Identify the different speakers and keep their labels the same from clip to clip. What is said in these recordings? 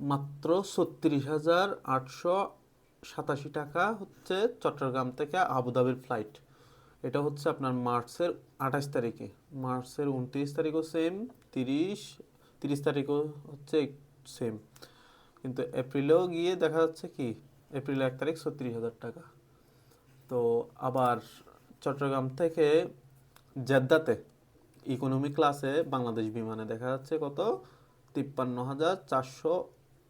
Speaker 1: মাত্র ছত্রিশ হাজার আটশো সাতাশি টাকা হচ্ছে চট্টগ্রাম থেকে আবুধাবির ফ্লাইট এটা হচ্ছে আপনার মার্চের আঠাশ তারিখে। মার্চের উনত্রিশ তারিখও সেম তিরিশ তিরিশ তারিখও হচ্ছে সেম কিন্তু এপ্রিলেও গিয়ে দেখা যাচ্ছে কি এপ্রিল এক তারিখ ছত্রিশ হাজার টাকা। তো আবার চট্টগ্রাম থেকে জেদ্দাতে ইকোনমি ক্লাসে বাংলাদেশ বিমানে দেখা যাচ্ছে কত? তিপ্পান্ন হাজার চারশো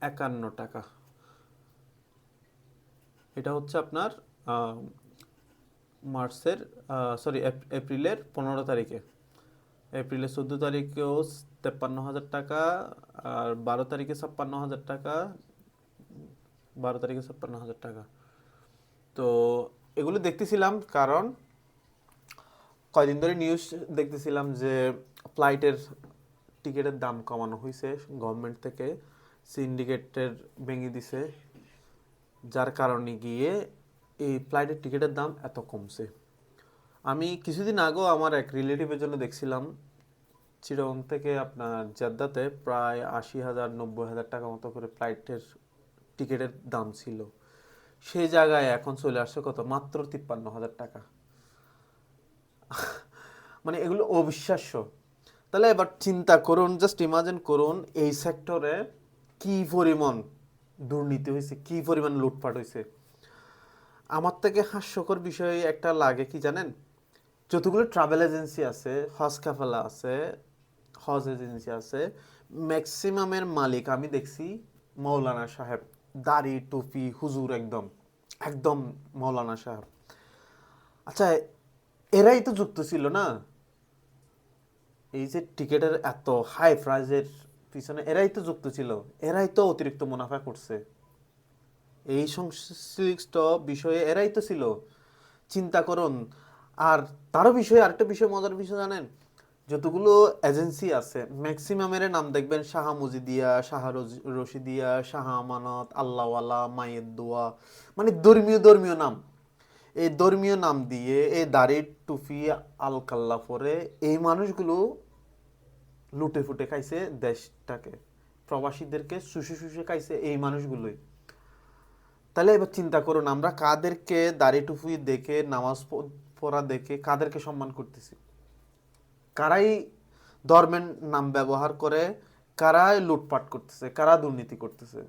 Speaker 1: একান্ন টাকা। এটা হচ্ছে আপনার মার্চের সরি এপ্রিলের পনেরো তারিখে। এপ্রিলের চোদ্দ তারিখেও তেপ্পান্ন হাজার টাকা, আর বারো তারিখে ছাপ্পান্ন হাজার টাকা, বারো তারিখে ছাপ্পান্ন হাজার টাকা। তো এগুলো দেখতেছিলাম কারণ কয়দিন ধরে নিউজ দেখতেছিলাম যে ফ্লাইটের টিকিটের দাম কমানো হয়েছে গভর্নমেন্ট থেকে। সিন্ডিকেটের ভেঙে দিছে, যার কারণে গিয়ে এই ফ্লাইটের টিকিটের দাম এত কমছে। আমি কিছুদিন আগেও আমার এক রিলেটিভের জন্য দেখছিলাম চিরং থেকে আপনার জেদ্দাতে প্রায় আশি হাজার, নব্বই হাজার টাকা মতো করে ফ্লাইটের টিকিটের দাম ছিল। সেই জায়গায় এখন চলে আসছে কত? মাত্র তিপ্পান্ন হাজার টাকা। মানে এগুলো অবিশ্বাস্য। তাহলে এবার চিন্তা করুন জাস্ট ইমাজিন করুন, এই সেক্টরে কি পরিমাণ দুর্নীতি হয়েছে, কি পরিমাণ লুটপাট হয়েছে? আমার থেকে হাস্যকর বিষয় একটা লাগে, কি জানেন? যতগুলো ট্রাভেল এজেন্সি আছে, হজ কাফেলা আছে, হজ এজেন্সি আছে ম্যাক্সিমামের মালিক আমি দেখছি মৌলানা সাহেব। দাড়ি, টুপি, হুজুর একদম একদম মৌলানা সাহেব। আচ্ছা এরাই তো যুক্ত ছিল না? এই যে টিকেটের এত হাই প্রাইজের পিছনে, এরাই তো যুক্ত ছিল, এরাই তো অতিরিক্ত মুনাফা করছে। এই সংশ্লিষ্ট বিষয়ে এরাই তো ছিল। চিন্তা করুন, আর তারও বিষয়ে, আরেকটা বিষয় মজার বিষয় জানেন? যতগুলো এজেন্সি আছে, ম্যাক্সিমামের নাম দেখবেন, শাহ মুজিদিয়া, শাহ রশিদিয়া, শাহ আমানত, আল্লাহওয়ালা, মায়ের দোয়া মানে ধর্মীয় ধর্মীয় নাম। এই ধর্মীয় নাম দিয়ে, এই দাড়ির টুপি আলকাল্লা পরে এই মানুষগুলো লুটে ফুটে খাইছে দেশটাকে। প্রবাসীদেরকে শুষে শুষে খাইছে এই মানুষগুলোই। তাহলে এবার চিন্তা করুন, আমরা কাদেরকে দাড়ি টুপি দেখে, নামাজ পড়া দেখে কাদেরকে সম্মান করতেছি? কারাই ধর্মের নাম ব্যবহার করে কারাই লুটপাট করতেছে, কারা দুর্নীতি করতেছে?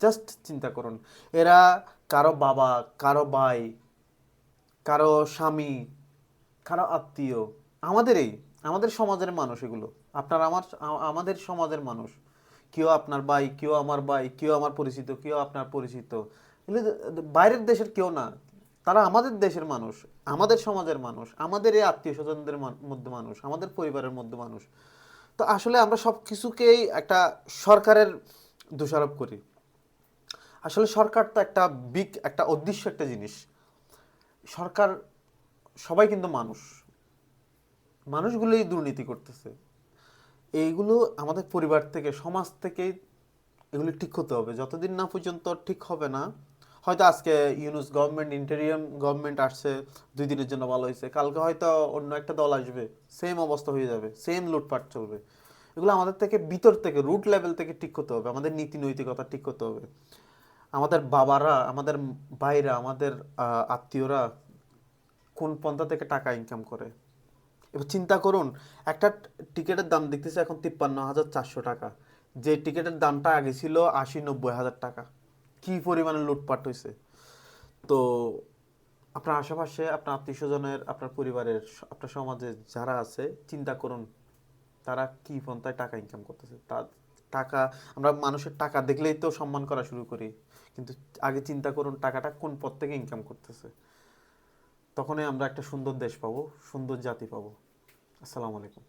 Speaker 1: জাস্ট চিন্তা করুন, এরা কারও বাবা, কারও ভাই, কারও স্বামী, কারও আত্মীয়, আমাদেরই। আমাদের সমাজের মানুষ এগুলো। আপনার আমার আমাদের সমাজের মানুষ। কেউ আপনার ভাই, কেউ আমার ভাই, কেউ আমার পরিচিত, কেউ আপনার পরিচিত। বাইরের দেশের কেউ না। তারা আমাদের দেশের মানুষ, আমাদের সমাজের মানুষ, আমাদের এই আত্মীয় স্বজনদের মধ্যে মানুষ, আমাদের পরিবারের মধ্যে মানুষ। তো আসলে আমরা সব কিছুকেই একটা সরকারের দোষারোপ করি। আসলে সরকার তো একটা বিগ একটা অদৃশ্য একটা জিনিস। সরকার সবাই কিন্তু মানুষ। মানুষগুলোই দুর্নীতি করতেছে। এইগুলো আমাদের পরিবার থেকে, সমাজ থেকেই এগুলো ঠিক হতে হবে। যতদিন না পর্যন্ত ঠিক হবে না, হয়তো আজকে ইউনুস গভর্নমেন্ট ইন্টেরিয়াম গভর্নমেন্ট আসছে, দুই দিনের জন্য ভালো হয়েছে, কালকে হয়তো অন্য একটা দল আসবে সেম অবস্থা হয়ে যাবে সেম লুটপাট চলবে। এগুলো আমাদের থেকে ভিতর থেকে রুট লেভেল থেকে ঠিক হতে হবে, আমাদের নীতি নৈতিকতা ঠিক করতে হবে। আমাদের বাবারা, আমাদের ভাইরা, আমাদের আত্মীয়রা কোন পন্থা থেকে টাকা ইনকাম করে? এবার চিন্তা করুন, একটা টিকিটের দাম দেখতেছে এখন তিপ্পান্ন হাজার চারশো টাকা। যে টিকিটের দামটা আগে ছিল আশি নব্বই হাজার টাকা। কি পরিমাণে লুটপাট হয়েছে তো আপনার আশেপাশে, আপনার আত্মীয় স্বজনের আপনার পরিবারের, আপনার সমাজে যারা আছে, চিন্তা করুন, তারা কি পন্থায় টাকা ইনকাম করতেছে? তা টাকা, আমরা মানুষের টাকা দেখলেই তো সম্মান করা শুরু করি। কিন্তু আগে চিন্তা করুন, টাকাটা কোন পথ থেকে ইনকাম করতেছে? তখনই আমরা একটা সুন্দর দেশ পাবো, সুন্দর জাতি পাবো। আসসালামু আলাইকুম।